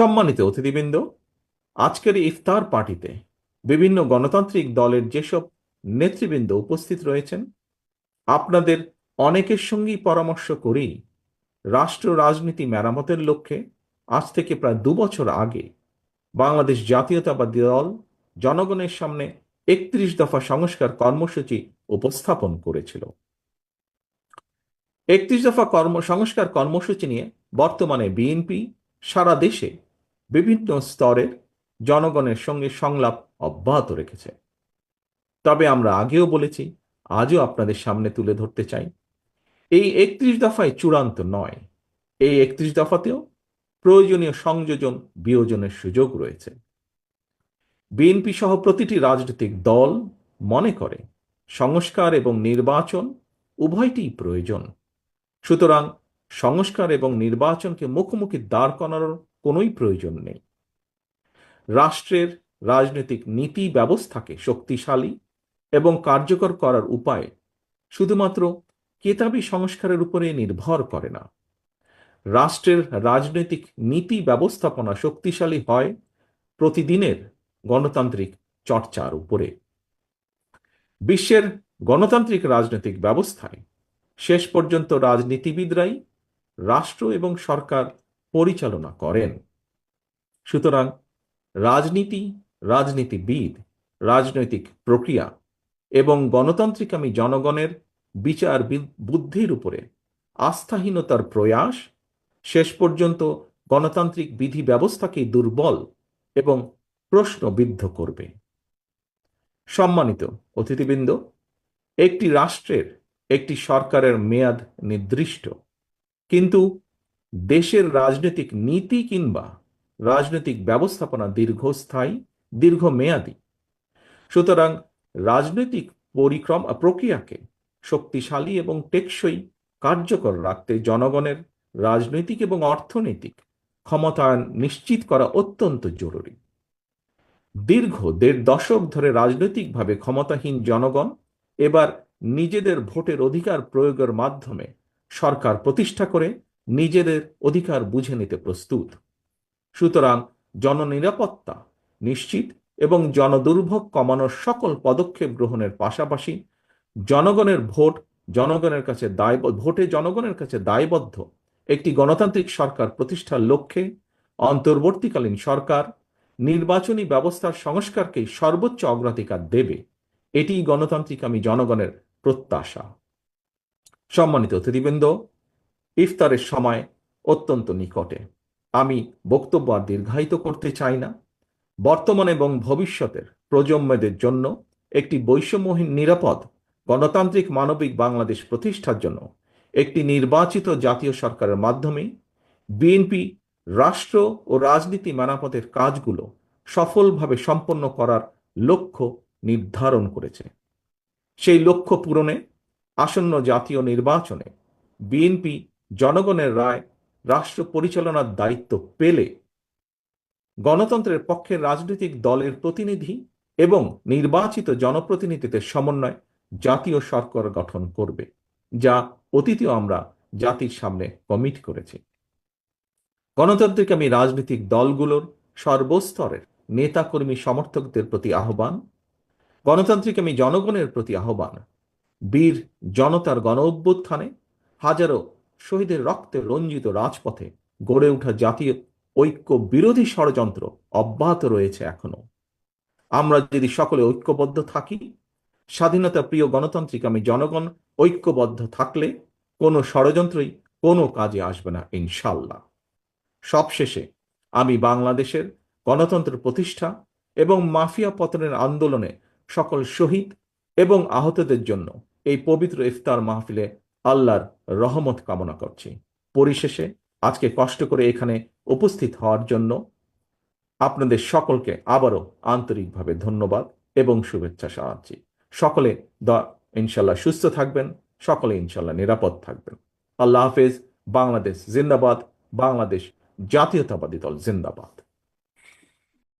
সম্মানিত অতিথিবৃন্দ, আজকের ইফতার পার্টিতে বিভিন্ন গণতান্ত্রিক দলের যেসব নেতৃবৃন্দ উপস্থিত রয়েছেন, আপনাদের অনেকের সঙ্গেই পরামর্শ করেই রাষ্ট্র রাজনীতি মেরামতের লক্ষ্যে আজ থেকে প্রায় দু বছর আগে বাংলাদেশ জাতীয়তাবাদী দল জনগণের সামনে একত্রিশ দফা সংস্কার কর্মসূচি উপস্থাপন করেছিল। একত্রিশ দফা কর্ম, সংস্কার কর্মসূচি নিয়ে বর্তমানে বিএনপি সারা দেশে বিভিন্ন স্তরের জনগণের সঙ্গে সংলাপ অব্যাহত রেখেছে। তবে আমরা আগেও বলেছি, আজও আপনাদের সামনে তুলে ধরতে চাই। এই একত্রিশ দফায় চূড়ান্ত নয়, এই একত্রিশ দফাতেও প্রয়োজনীয় সংযোজন বিয়োজনের সুযোগ রয়েছে। বিএনপি সহ প্রতিটি রাজনৈতিক দল মনে করে, সংস্কার এবং নির্বাচন উভয়টিই প্রয়োজন। সুতরাং সংস্কার এবং নির্বাচনকে মুখোমুখি দাঁড় করানোর কোনোই প্রয়োজন নেই। রাষ্ট্রের রাজনৈতিক নীতি ব্যবস্থাকে শক্তিশালী এবং কার্যকর করার উপায় শুধুমাত্র কেতাবি সংস্কারের উপরে নির্ভর করে না। রাষ্ট্রের রাজনৈতিক নীতি ব্যবস্থাপনা শক্তিশালী হয় প্রতিদিনের গণতান্ত্রিক চর্চার উপরে। বিশ্বের গণতান্ত্রিক রাজনৈতিক ব্যবস্থায় শেষ পর্যন্ত রাজনীতিবিদরাই রাষ্ট্র এবং সরকার পরিচালনা করেন। সুতরাং রাজনীতি, রাজনীতিবিদ, রাজনৈতিক প্রক্রিয়া এবং গণতান্ত্রিকামী জনগণের বিচার বুদ্ধির উপরে আস্থাহীনতার প্রয়াস শেষ পর্যন্ত গণতান্ত্রিক বিধি ব্যবস্থাকে দুর্বল এবং প্রশ্নবিদ্ধ করবে। সম্মানিত অতিথিবৃন্দ, একটি রাষ্ট্রের একটি সরকারের মেয়াদ নির্দিষ্ট। কিন্তু দেশের রাজনৈতিক নীতি কিংবা রাজনৈতিক ব্যবস্থাপনা দীর্ঘস্থায়ী, দীর্ঘমেয়াদী। সুতরাং রাজনৈতিক পরিক্রম প্রক্রিয়াকে শক্তিশালী এবং টেকসই কার্যকর রাখতে জনগণের রাজনৈতিক এবং অর্থনৈতিক ক্ষমতায়ন নিশ্চিত করা অত্যন্ত জরুরি। দীর্ঘ দেড় দশক ধরে রাজনৈতিকভাবে ক্ষমতাহীন জনগণ এবার নিজেদের ভোটের অধিকার প্রয়োগের মাধ্যমে সরকার প্রতিষ্ঠা করে নিজেদের অধিকার বুঝে নিতে প্রস্তুত। সুতরাং জননিরাপত্তা নিশ্চিত এবং জনদুর্ভোগ কমানোর সকল পদক্ষেপ গ্রহণের পাশাপাশি জনগণের ভোট জনগণের কাছে দায় ভোটে জনগণের কাছে দায়বদ্ধ একটি গণতান্ত্রিক সরকার প্রতিষ্ঠার লক্ষ্যে অন্তর্বর্তীকালীন সরকার নির্বাচনী ব্যবস্থার সংস্কারকে সর্বোচ্চ অগ্রাধিকার দেবে। এটি গণতান্ত্রিক আমি জনগণের প্রত্যাশা। সম্মানিত অতিথিবৃন্দ ইফতারের সময় অত্যন্ত নিকটে। আমি বক্তব্য আর দীর্ঘায়িত করতে চাই না। বর্তমান এবং ভবিষ্যতের প্রজন্মদের জন্য একটি বৈষম্যহীন, নিরাপদ, গণতান্ত্রিক, মানবিক বাংলাদেশ প্রতিষ্ঠার জন্য একটি নির্বাচিত জাতীয় সরকারের মাধ্যমে বিএনপি রাষ্ট্র ও রাজনীতি মেরামতের কাজগুলো সফলভাবে সম্পন্ন করার লক্ষ্য নির্ধারণ করেছে। সেই লক্ষ্য পূরণে আসন্ন জাতীয় নির্বাচনে বিএনপি জনগণের রায়, রাষ্ট্র পরিচালনার দায়িত্ব পেলে গণতন্ত্রের পক্ষে রাজনৈতিক দলের প্রতিনিধি এবং নির্বাচিত জনপ্রতিনিধিদের সমন্বয় জাতীয় সরকার গঠন করবে, যা অতীতেও আমরা জাতির সামনে কমিট করেছি। গণতান্ত্রিক আমি রাজনৈতিক দলগুলোর সর্বস্তরের নেতাকর্মী সমর্থকদের প্রতি আহ্বান, গণতান্ত্রিক আমি জনগণের প্রতি আহ্বান, বীর জনতার গণ অভ্যুত্থানে হাজারো শহীদের রক্তে রঞ্জিত রাজপথে গড়ে ওঠা জাতীয় ঐক্য বিরোধী ষড়যন্ত্র অব্যাহত রয়েছে এখনও। আমরা যদি সকলে ঐক্যবদ্ধ থাকি, স্বাধীনতা প্রিয় গণতান্ত্রিক আমি জনগণ, ঐক্যবদ্ধ থাকলে কোনো ষড়যন্ত্রই কোনো কাজে আসবে না ইনশাল্লাহ সবশেষে আমি বাংলাদেশের গণতন্ত্র প্রতিষ্ঠা এবং মাফিয়া পতনের আন্দোলনে সকল শহীদ এবং আহতদের জন্য এই পবিত্র ইফতার মাহফিলে আল্লাহর রহমত কামনা করছি। পরিশেষে আজকে কষ্ট করে এখানে উপস্থিত হওয়ার জন্য আপনাদের সকলকে আবারও আন্তরিকভাবে ধন্যবাদ এবং শুভেচ্ছা জানাচ্ছি। সকলে দ ইনশাল্লাহ সুস্থ থাকবেন, সকলে ইনশাল্লাহ নিরাপদ থাকবেন। আল্লাহ হাফেজ, বাংলাদেশ জিন্দাবাদ, বাংলাদেশ জাতীয়তাবাদী দল জিন্দাবাদ।